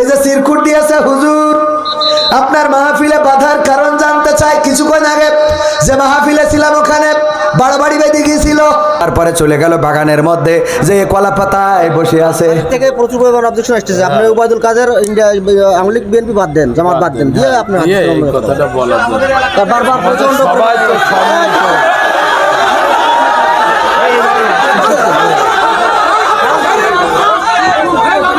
এই যে সিরকুট দিয়েছে হুজুর আপনার মাহফিলে বাধার কারণ জানতে চাই। কিছুক্ষণ আগে যে মাহফিলে ছিলাম ওখানে বাড়াবাড়ি বেঁধে গিয়েছিল। তারপরে চলে গেল বাগানের মধ্যে যে কলা পাতায় বসে আছে। থেকে প্রচুর পরিমাণ অবজেকশন আসতেছে। আপনার উবায়দুল কাদের ইন্ডিয়া আওয়ামী বিএনপি বাদ দেন জামাত বাদ দেন। দিয়ে আপনার ইয়ে, এই কথাটা জন্য বারবার প্রচণ্ড সবাই তো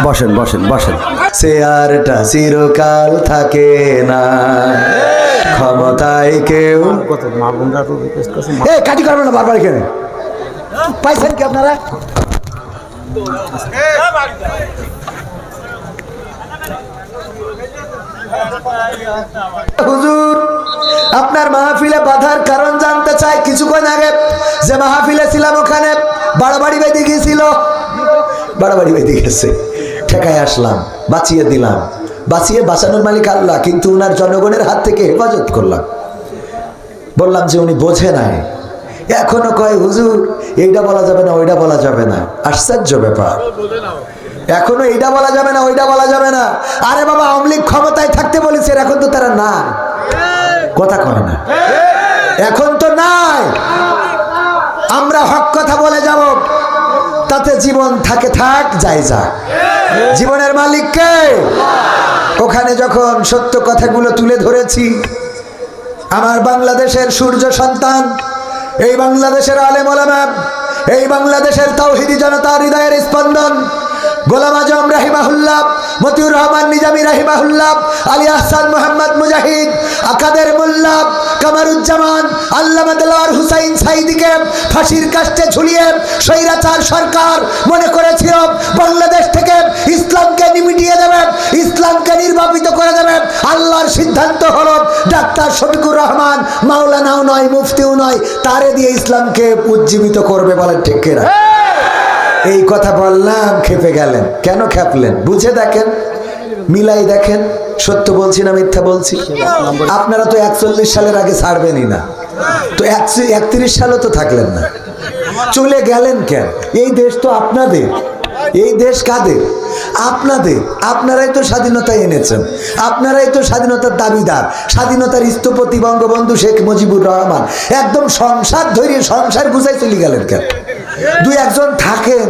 বসেন বসেন বসেন। চেয়ারটা চিরকাল থাকে না। ক্ষমতায় কেউ কাটি করবেন না বারবার এখানে। পাইছেন কি আপনারা? হুজুর আপনার মাহফিলে বাধার কারণ জানতে চাই কিছুক্ষণ আগে। যে মাহফিলে ছিলাম ওখানে বাড়াবাড়ি বেঁধে গিয়েছিল। বাড়াবাড়ি বেঁধে গেছে। ঠেকায় আসলাম, বাঁচিয়ে দিলাম। বাঁচিয়ে বাঁচানোর মালিক আল্লাহ, কিন্তু উনার জনগণের হাত থেকে হেফাজত করলাম। বললাম যে উনি বোঝে নাই। এখনও কয়, হুজুর এইটা বলা যাবে না ওইটা বলা যাবে না। আশ্চর্য ব্যাপার। এখনও এইটা বলা যাবে না ওইটা বলা যাবে না। আরে বাবা, আওয়ামী লীগ ক্ষমতায় থাকতে বলেছে এখন তো তারা না কথা কয় না। এখন তো নাই। আমরা হক কথা বলে যাব। তাতে জীবন থাকে, থাক যায় যা জীবনের মালিককে? ওখানে যখন সত্য কথাগুলো তুলে ধরেছি, আমার বাংলাদেশের সূর্য সন্তান, এই বাংলাদেশের আলেম ওলামা, এই বাংলাদেশের তাওহিদি জনতার হৃদয়ের স্পন্দন, গোলাম আজম মতিউর রহমান নিজামী আলী আহসান মোহাম্মদ মুজাহিদ, আকাদের মোল্লা, কামারুজ্জামান দেলার হুসাইন সাইদিকে ফাঁসির কাস্টে ঝুলিয়ে স্বৈরাচার সরকার মনে করেছিল নির্বাপিত করে দেবে আল্লাহর সিদ্ধান্ত হলো, ডাক্তার শফিকুর রহমান মাওলানাও নয়, মুফতিও নয়, তারে দিয়ে ইসলামকে উজ্জীবিত করবে বলেন ঠিক কিনা? এই কথা বললাম, খেপে গেলেন। কেন খেপলেন? বুঝে দেখেন, মিলাই দেখেন, সত্য বলছি না মিথ্যা বলছি? আপনারা তো একচল্লিশ সালের আগে ছাড়বেনই না। তো একত্রিশ সালও তো থাকলেন না। চলে গেলেন কেন? এই দেশ তো আপনাদের। এই দেশ কাদের? আপনাদের। আপনারাই তো স্বাধীনতা এনেছেন। আপনারাই তো স্বাধীনতার দাবিদার। স্বাধীনতার স্থপতি বঙ্গবন্ধু শেখ মুজিবুর রহমান। একদম সংসার ধরিয়ে সংসার গুছাই চলে গেলেন কেন? দুই একজন থাকেন